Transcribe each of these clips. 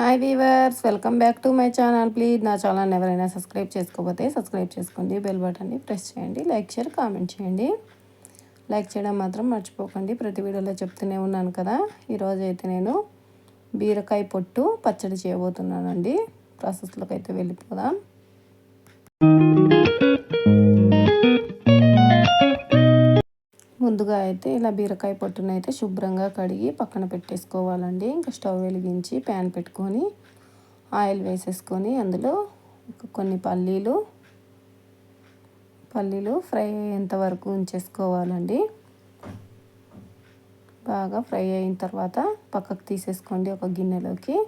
Hi viewers welcome back to my channel. Please నా channel ఎవరైనా subscribe చేసుకోకపోతే subscribe చేసుకోండి బెల్ బటన్ని ప్రెస్ చేయండి లైక్ షేర్ కామెంట్ చేయండి. లైక్ చేయడం మాత్రం మర్చిపోకండి. ప్రతి వీడియోలో చెప్తూనే ఉన్నాను కదా ఈరోజు అయితే నేను బీరకాయ పొట్టు పచ్చడి చేయబోతున్నానండి. ప్రాసెస్లోకి అయితే వెళ్ళిపోదాం. ముందుగా అయితే ఇలా బీరకాయ పొట్టును అయితే శుభ్రంగా కడిగి పక్కన పెట్టేసుకోవాలండి. ఇంకా స్టవ్ వెలిగించి ప్యాన్ పెట్టుకొని ఆయిల్ వేసేసుకొని అందులో కొన్ని పల్లీలు పల్లీలు ఫ్రై అయ్యేంత వరకు ఉంచేసుకోవాలండి. బాగా ఫ్రై అయిన తర్వాత పక్కకు తీసేసుకోండి ఒక గిన్నెలోకి.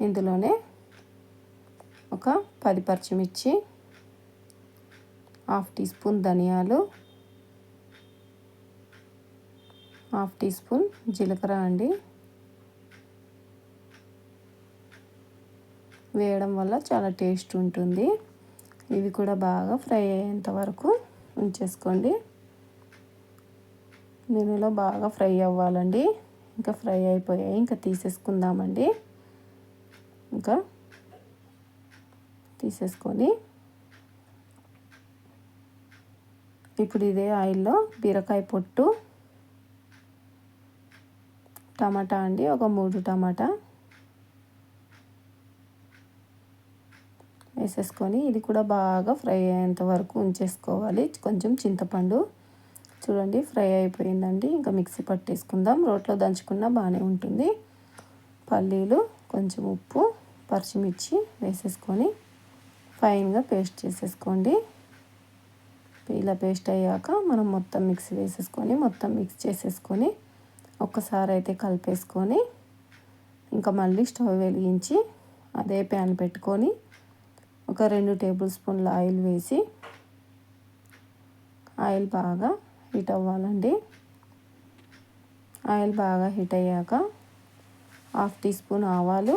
ఇందులోనే ఒక పది పచ్చిమిర్చి హాఫ్ టీ స్పూన్ ధనియాలు హాఫ్ టీ స్పూన్ జీలకర్ర అండి. వేయడం వల్ల చాలా టేస్ట్ ఉంటుంది. ఇవి కూడా బాగా ఫ్రై అయ్యేంత వరకు ఉంచేసుకోండి. నూనెలో బాగా ఫ్రై అవ్వాలండి. ఇంకా ఫ్రై అయిపోయాయి. ఇంకా తీసేసుకుందామండి. ఇంకా తీసేసుకొని ఇప్పుడు ఇదే ఆయిల్లో బీరకాయ పొట్టు టమాటా అండి ఒక మూడు టమాటా. వేసేసుకొని ఇది కూడా బాగా ఫ్రై అయ్యేంత వరకు ఉంచేసుకోవాలి. కొంచెం చింతపండు. చూడండి ఫ్రై అయిపోయిందండి. ఇంకా మిక్సీ పట్టేసుకుందాం. రోట్లో దంచుకున్నా బాగానే ఉంటుంది. పల్లీలు కొంచెం ఉప్పు పచ్చిమిర్చి వేసేసుకొని ఫైన్గా పేస్ట్ చేసేసుకోండి. ఇలా పేస్ట్ అయ్యాక మనం మొత్తం మిక్సీ వేసేసుకొని మొత్తం మిక్స్ చేసేసుకొని ఒక్కసారి అయితే కలిపేసుకొని ఇంకా మళ్ళీ స్టవ్ వెలిగించి అదే ప్యాన్ పెట్టుకొని ఒక రెండు టేబుల్ స్పూన్ల ఆయిల్ వేసి ఆయిల్ బాగా హీట్ అవ్వాలండి. ఆయిల్ బాగా హీట్ అయ్యాక హాఫ్ టీ స్పూన్ ఆవాలు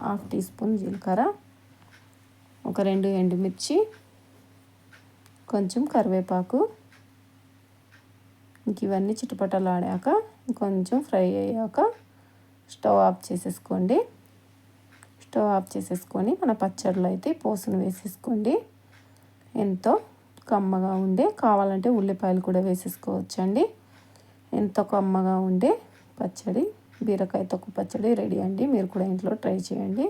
హాఫ్ టీ స్పూన్ జీలకర్ర ఒక రెండు ఎండుమిర్చి కొంచెం కరివేపాకు ఇంక ఇవన్నీ చిటపటలాడాక కొంచెం ఫ్రై అయ్యాక స్టవ్ ఆఫ్ చేసేసుకోండి. స్టవ్ ఆఫ్ చేసేసుకొని మన పచ్చడిలో అయితే పోసును వేసేసుకోండి. ఎంతో కమ్మగా ఉండే కావాలంటే ఉల్లిపాయలు కూడా వేసేసుకోవచ్చండి. ఎంతో కమ్మగా ఉండే పచ్చడి బీరకాయ తొక్కు పచ్చడి రెడీ అండి. మీరు కూడా ఇంట్లో ట్రై చేయండి.